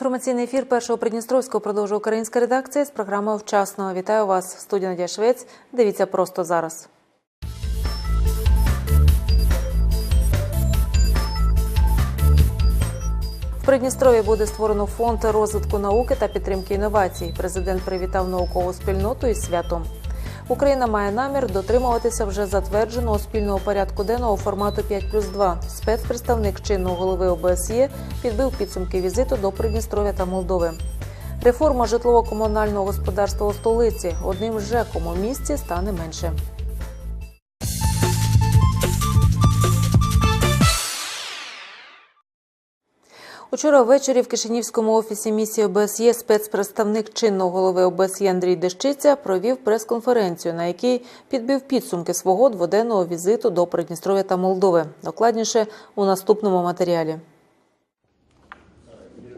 Інформаційний ефір першого Придністровського продовжує українська редакція з програмою Вчасно. Вітаю вас, в студія Надія Швець. Дивіться просто зараз. В Придністрові буде створено фонд розвитку науки та підтримки інновацій. Президент привітав наукову спільноту із святом. Україна має намір дотримуватися вже затвердженого спільного порядку денного формату 5 плюс 2. Спецпредставник чинного голови ОБСЄ підбив підсумки візиту до Придністров'я та Молдови. Реформа житлово-комунального господарства у столиці одним ЖЕКом у місті стане менше. Учора ввечері в Кишинівському офісі місії ОБСЄ спецпредставник чинного голови ОБСЄ Андрій Дещиця провів прес-конференцію, на якій підбив підсумки свого дводенного візиту до Придністров'я та Молдови. Докладніше у наступному матеріалі.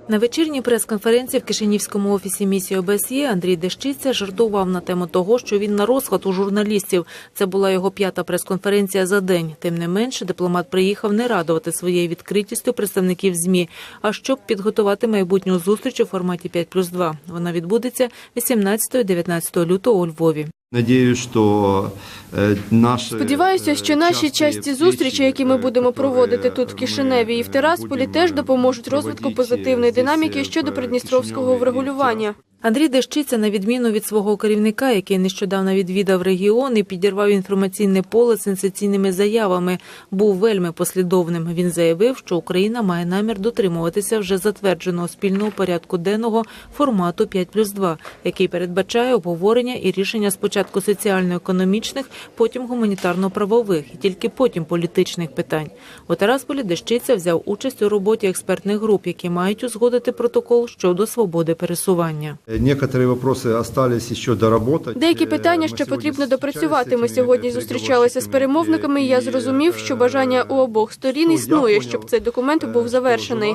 На вечірній прес-конференції в Кишинівському офісі місії ОБСЄ Андрій Дещиця жартував на тему того, що він на розхват у журналістів. Це була його п'ята прес-конференція за день. Тим не менше, дипломат приїхав не радувати своєю відкритістю представників ЗМІ, а щоб підготувати майбутню зустріч у форматі 5 плюс 2. Вона відбудеться 18-19 лютого у Львові. Надіюсь, що е, наші Сподіваюся, що наші часті зустрічі, які ми будемо проводити тут в Кишиневі і в Тирасполі, теж допоможуть розвитку позитивної динаміки щодо придністровського врегулювання. Андрій Дещиця, на відміну від свого керівника, який нещодавно відвідав регіон і підірвав інформаційне поле сенсаційними заявами, був вельми послідовним. Він заявив, що Україна має намір дотримуватися вже затвердженого спільного порядку денного формату 5 плюс 2, який передбачає обговорення і рішення спочатку соціально-економічних, потім гуманітарно-правових і тільки потім політичних питань. У Тарасполі Дещиця взяв участь у роботі експертних груп, які мають узгодити протокол щодо свободи пересування. Некоторі вопроси остались ще доработати. Деякі питання ще потрібно допрацювати. Ми сьогодні зустрічалися з перемовниками. і Я зрозумів, що бажання у обох сторін існує, щоб цей документ був завершений.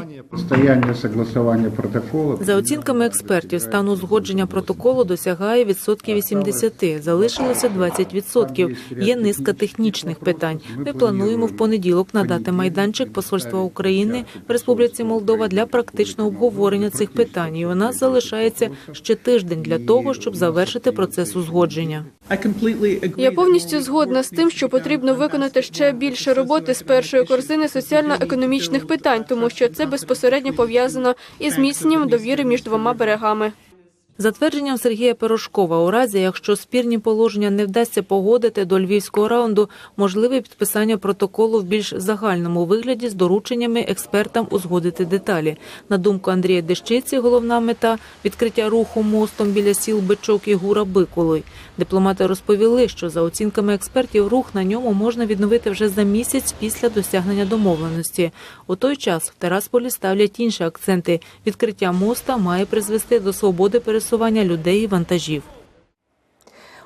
Согласування протоколу. За оцінками експертів, стан узгодження протоколу досягає відсотків 80. Залишилося 20 відсотків. Є низка технічних питань. Ми плануємо в понеділок надати майданчик посольства України в Республіці Молдова для практичного обговорення цих питань. І у нас залишається ще тиждень для того, щоб завершити процес узгодження. Я повністю згодна з тим, що потрібно виконати ще більше роботи з першої корзини соціально-економічних питань, тому що це безпосередньо пов'язано із зміцненням довіри між двома берегами. Затвердженням Сергія Пирожкова, у разі якщо спірні положення не вдасться погодити до львівського раунду, можливе підписання протоколу в більш загальному вигляді з дорученнями експертам узгодити деталі. На думку Андрія Дещиці, головна мета відкриття руху мостом біля сіл Бичок і Гура Биколой. Дипломати розповіли, що за оцінками експертів рух на ньому можна відновити вже за місяць після досягнення домовленості. У той час в Терасполі ставлять інші акценти. Відкриття моста має призвести до свободи пересування людей і вантажів.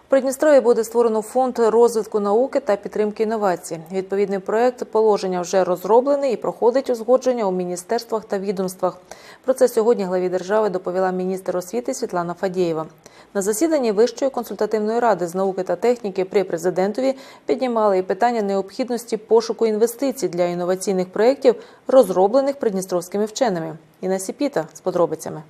У Придністрові буде створено фонд розвитку науки та підтримки інновацій. Відповідний проект положення вже розроблений і проходить узгодження у міністерствах та відомствах. Про це сьогодні главі держави доповіла міністр освіти Світлана Фадєєва. На засіданні Вищої консультативної ради з науки та техніки при президентові піднімали і питання необхідності пошуку інвестицій для інноваційних проєктів, розроблених придністровськими вченими. Інна Сіпіта з подробицями.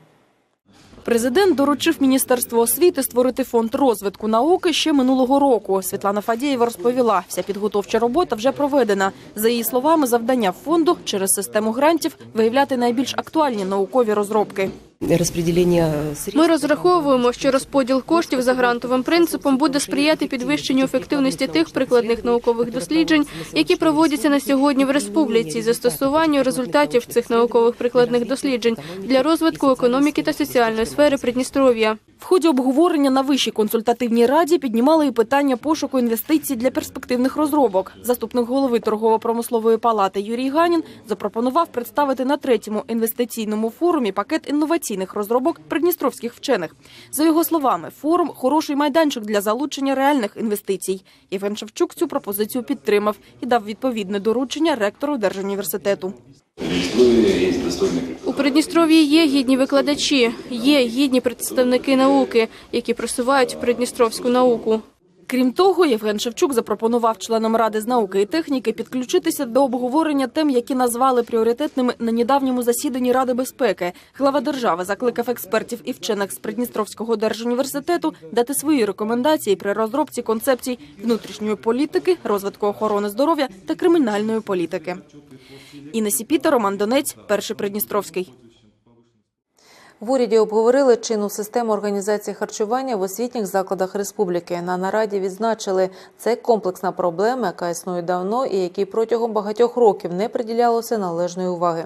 Президент доручив Міністерству освіти створити фонд розвитку науки ще минулого року. Світлана Фадєєва розповіла, вся підготовча робота вже проведена. За її словами, завдання фонду через систему грантів виявляти найбільш актуальні наукові розробки. Розподілення Ми розраховуємо, що розподіл коштів за грантовим принципом буде сприяти підвищенню ефективності тих прикладних наукових досліджень, які проводяться на сьогодні в республіці, застосуванню результатів цих наукових прикладних досліджень для розвитку економіки та соціальної сфери Придністров'я. В ході обговорення на вищій консультативній раді піднімали і питання пошуку інвестицій для перспективних розробок. Заступник голови торгово-промислової палати Юрій Ганін запропонував представити на третьому інвестиційному форумі пакет інноваційних розробок придністровських вчених. За його словами, форум хороший майданчик для залучення реальних інвестицій. Євген Шевчук цю пропозицію підтримав і дав відповідне доручення ректору Держуніверситету. У Придністров'ї є гідні викладачі, є гідні представники науки, які просувають придністровську науку. Крім того, Євген Шевчук запропонував членам ради з науки і техніки підключитися до обговорення тем, які назвали пріоритетними на недавньому засіданні Ради безпеки. Глава держави закликав експертів і вчених з Придністровського держуніверситету дати свої рекомендації при розробці концепцій внутрішньої політики, розвитку охорони здоров'я та кримінальної політики. Інна Сіпіта, Роман Донець, перший Придністровський. В уряді обговорили чинну систему організації харчування в освітніх закладах республіки. На нараді відзначили, це комплексна проблема, яка існує давно і якій протягом багатьох років не приділялося належної уваги.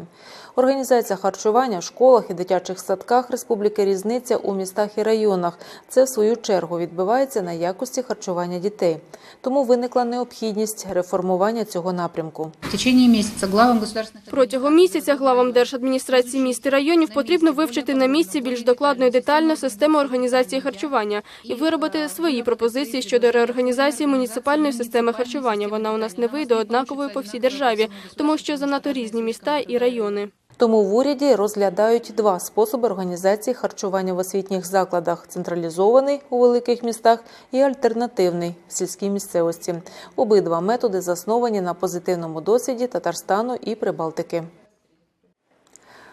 Організація харчування в школах і дитячих садках республіки різниця у містах і районах. Це в свою чергу відбивається на якості харчування дітей. Тому виникла необхідність реформування цього напрямку. В течение месяца главам Протягом місяця главам держадміністрації міст і районів потрібно вивчити на місці більш докладно і детально систему організації харчування і виробити свої пропозиції щодо реорганізації муніципальної системи харчування. Вона у нас не вийде однаковою по всій державі, тому що занадто різні міста і райони. Тому в уряді розглядають два способи організації харчування в освітніх закладах: централізований у великих містах і альтернативний в сільській місцевості. Обидва методи засновані на позитивному досвіді Татарстану і Прибалтики.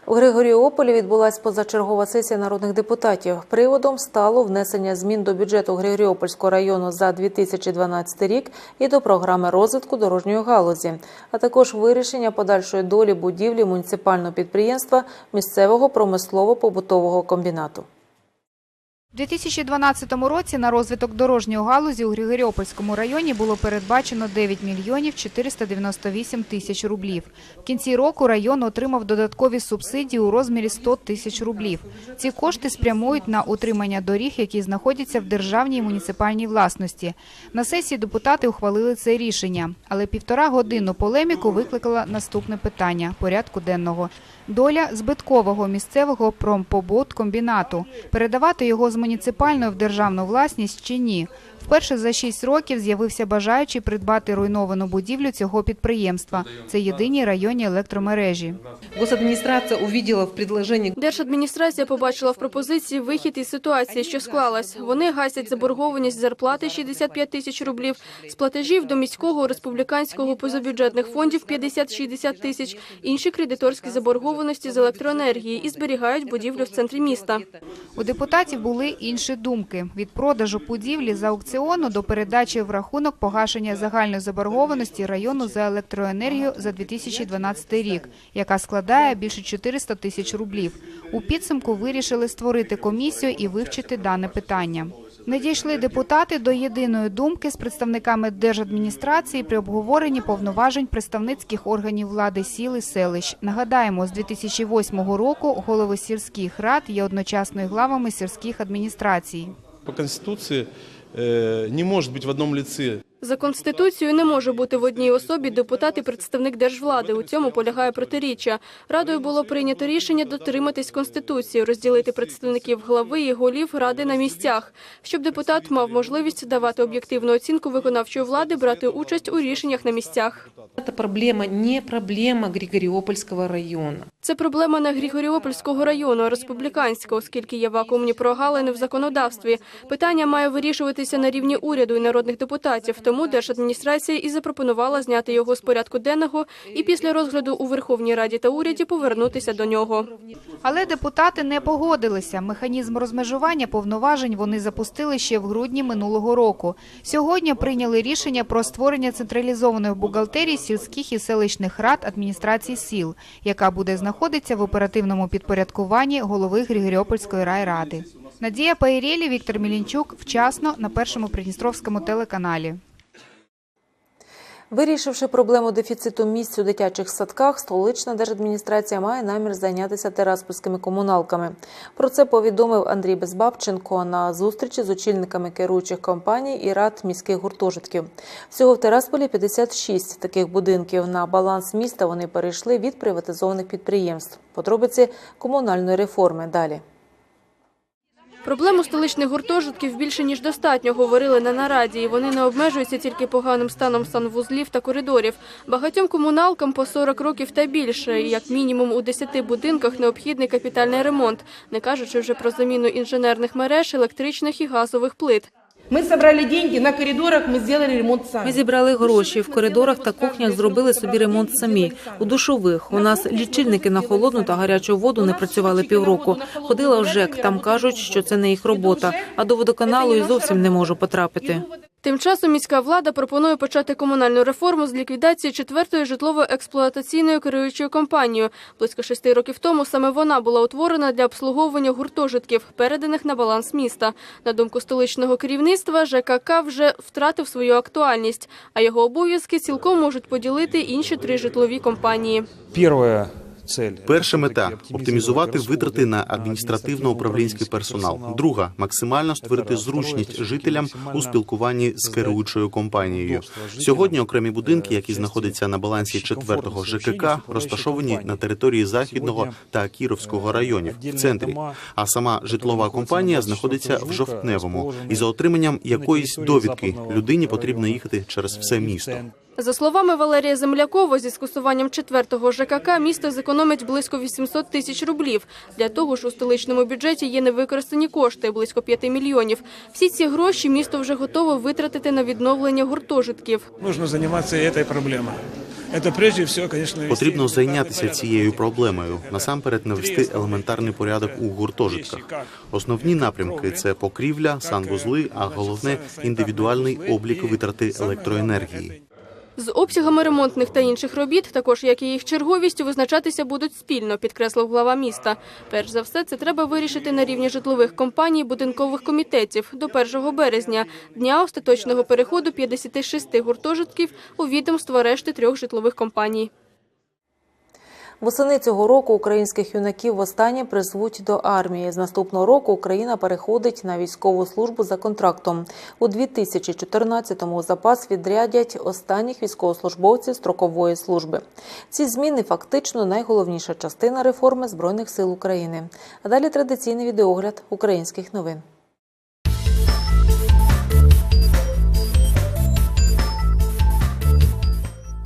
У Григоріополі відбулася позачергова сесія народних депутатів. Приводом стало внесення змін до бюджету Григоріопольського району за 2012 рік і до програми розвитку дорожньої галузі, а також вирішення подальшої долі будівлі муніципального підприємства місцевого промислово-побутового комбінату. У 2012 році на розвиток дорожньої галузі у Григоріопольському районі було передбачено 9 мільйонів 498 тисяч рублів. В кінці року район отримав додаткові субсидії у розмірі 100 тисяч рублів. Ці кошти спрямують на утримання доріг, які знаходяться в державній і муніципальній власності. На сесії депутати ухвалили це рішення, але півтора годинну полеміку викликало наступне питання порядку денного. Доля збиткового місцевого промпобуткомбінату. Передавати його з муніципальної в державну власність чи ні? Вперше за шість років з'явився бажаючий придбати руйновану будівлю цього підприємства. Це єдині районні електромережі. Госадминистрация увидела в предложении Держадміністрація побачила в пропозиції вихід із ситуації, що склалась. Вони гасять заборгованість зарплати 65 тисяч рублів, з платежів до міського республіканського позабюджетних фондів 50-60 тисяч, інші кредиторські заборгованості з електроенергії і зберігають будівлю в центрі міста. У депутатів були інші думки – від продажу будівлі за аукціону до передачі в рахунок погашення загальної заборгованості району за електроенергію за 2012 рік, яка складає більше 400 тисяч рублів. У підсумку вирішили створити комісію і вивчити дане питання. Не дійшли депутати до єдиної думки з представниками держадміністрації при обговоренні повноважень представницьких органів влади сіл і селищ. Нагадаємо, з 2008 року голови сільських рад є одночасно і главами сільських адміністрацій. По Конституции э, не может быть в одном лице За конституцією не може бути в одній особі депутат і представник держвлади. У цьому полягає протиріччя. Радою було прийнято рішення дотриматись конституції, розділити представників глави і голів ради на місцях, щоб депутат мав можливість давати об'єктивну оцінку виконавчої влади, брати участь у рішеннях на місцях. эта проблема не проблема Григориопольского района. Це проблема не Григоріопольського району, а республіканська, оскільки є вакуумні прогалини в законодавстві. Питання має вирішуватися на рівні уряду і народних депутатів. Тому держадміністрація і запропонувала зняти його з порядку денного і після розгляду у Верховній Раді та уряді повернутися до нього. Але депутати не погодилися. Механізм розмежування повноважень вони запустили ще в грудні минулого року. Сьогодні прийняли рішення про створення централізованої бухгалтерії сільських і селищних рад адміністрацій сіл, яка буде знаходитися в оперативному підпорядкуванні голови Григоріопольської райради. Надія Паєрєлі, Віктор Мілінчук. Вчасно на першому Придністровському телеканалі. Вирішивши проблему дефіциту місць у дитячих садках, столична держадміністрація має намір зайнятися тераспольськими комуналками. Про це повідомив Андрій Безбабченко на зустрічі з очільниками керуючих компаній і рад міських гуртожитків. Всього в Терасполі 56 таких будинків. На баланс міста вони перейшли від приватизованих підприємств. Подробиці комунальної реформи далі. Проблему столичних гуртожитків більше ніж достатньо говорили на нараді. і Вони не обмежуються тільки поганим станом санвузлів та коридорів. Багатьом комуналкам по 40 років та більше. І як мінімум у 10 будинках необхідний капітальний ремонт, не кажучи вже про заміну інженерних мереж, електричних і газових плит. Мы зібрали деньги, на коридорах Ми зробили ремонт самі. Ми зібрали гроші в коридорах та кухнях, зробили собі ремонт самі. У душових у нас лічильники на холодну та гарячу воду не працювали півроку. Ходила в ЖЕК. Там кажуть, що це не їх робота. А до водоканалу і зовсім не можу потрапити. Тим часом міська влада пропонує почати комунальну реформу з ліквідації четвертої житлово-експлуатаційної керуючої компанії. Близько шести років тому саме вона була утворена для обслуговування гуртожитків, переданих на баланс міста. На думку столичного керівництва, ЖКК вже втратив свою актуальність, а його обов'язки цілком можуть поділити інші три житлові компанії. Цель Перша мета оптимізувати витрати на адміністративно-управлінський персонал. Друга максимально створити зручність жителям у спілкуванні з керуючою компанією. Сьогодні окремі будинки, які знаходяться на балансі четвертого ЖКК, розташовані на території західного та Кіровського районів в центрі. А сама житлова компанія знаходиться в жовтневому, і за отриманням якоїсь довідки людині потрібно їхати через все місто. За словами Валерія Землякова, зі скасуванням четвертого ЖКК місто зекономить близько 800 тисяч рублів. Для того ж у столичному бюджеті є невикористані кошти – близько 5 мільйонів. Всі ці гроші місто вже готове витратити на відновлення гуртожитків. Нужно заниматься и этой проблемой. Это прежде всего, конечно, Потрібно зайнятися цією проблемою. Насамперед навести елементарний порядок у гуртожитках. Основні напрямки це покрівля, санвузли, а головне індивідуальний облік витрати електроенергії. З обсягами ремонтних та інших робіт, також як і їх черговістю, визначатися будуть спільно, підкреслив глава міста. Перш за все, це треба вирішити на рівні житлових компаній, будинкових комітетів до 1 березня, дня остаточного переходу 56 гуртожитків у відомство решти трьох житлових компаній. Восени цього року українських юнаків востаннє призвуть до армії. З наступного року Україна переходить на військову службу за контрактом. У 2014-му у запас відрядять останніх військовослужбовців строкової служби. Ці зміни фактично найголовніша частина реформи збройних сил України. А далі традиційний відеогляд українських новин.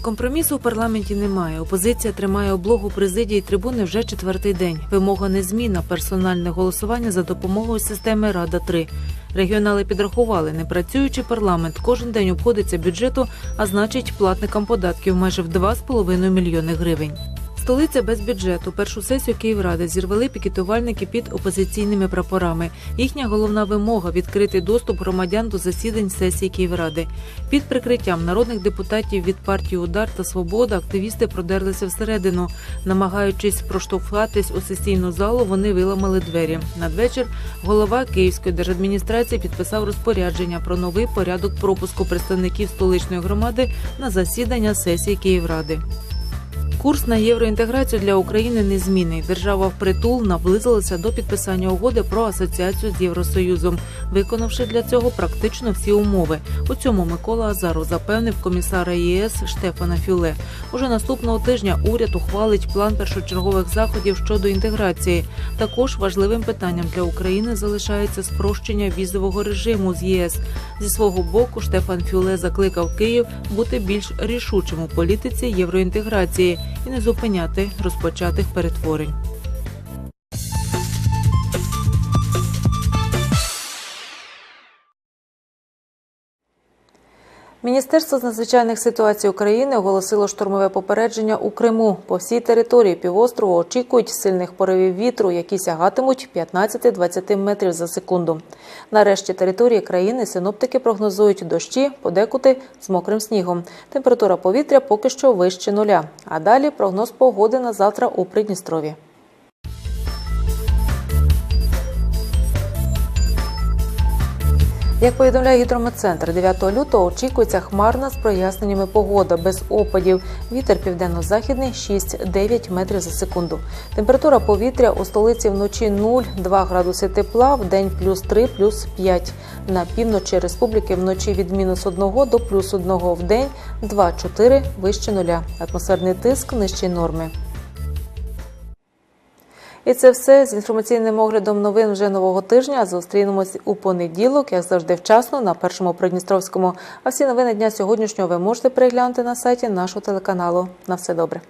Компромісу у парламенті немає. Опозиція тримає облогу президії трибуни вже четвертий день. Вимога незмінна – персональне голосування за допомогою системи Рада 3 Регіонали підрахували, не працюючи парламент кожен день обходиться бюджету, а значить платникам податків майже в 2,5 мільйони гривень. Столиця без бюджету. Першу сесію Київради зірвали пікетувальники під опозиційними прапорами. Їхня головна вимога відкрити доступ громадян до засідань сесії Київради. Під прикриттям народних депутатів від партії Удар та Свобода активісти продерлися всередину. Намагаючись проштовхатись у сесійну залу, вони виламали двері. Надвечір голова Київської держадміністрації підписав розпорядження про новий порядок пропуску представників столичної громади на засідання сесії Київради. Курс на євроінтеграцію для України незмінний. Держава впритул наблизилася до підписання угоди про асоціацію з Євросоюзом, виконавши для цього практично всі умови. У цьому Микола Азаров запевнив комісара ЄС Штефана Фюле. Уже наступного тижня уряд ухвалить план першочергових заходів щодо інтеграції. Також важливим питанням для України залишається спрощення візового режиму з ЄС. Зі свого боку Штефан Фюле закликав Київ бути більш рішучим у політиці євроінтеграції і не зупиняти розпочатих перетворень. Міністерство з надзвичайних ситуацій України оголосило штурмове попередження у Криму. По всій території півострову очікують сильних поривів вітру, які сягатимуть 15-20 метрів за секунду. Нарешті території країни синоптики прогнозують дощі, подекуди з мокрим снігом. Температура повітря поки що вище нуля. А далі прогноз погоди на завтра у Придністрові. Як повідомляє гідрометцентр, 9 лютого очікується хмарна з проясненнями погода без опадів. Вітер південно-західний 6-9 метрів за секунду. Температура повітря у столиці вночі 0-2 градуси тепла, в день плюс 3, плюс 5. На півночі республіки вночі від мінус 1 до плюс 1 в день 2-4 вище нуля. Атмосферний тиск нижчий норми. І це все з інформаційним оглядом новин вже нового тижня. Зустрінемось у понеділок, як завжди, вчасно на першому Придністровському. А всі новини дня сьогоднішнього ви можете переглянути на сайті нашого телеканалу. На все добре.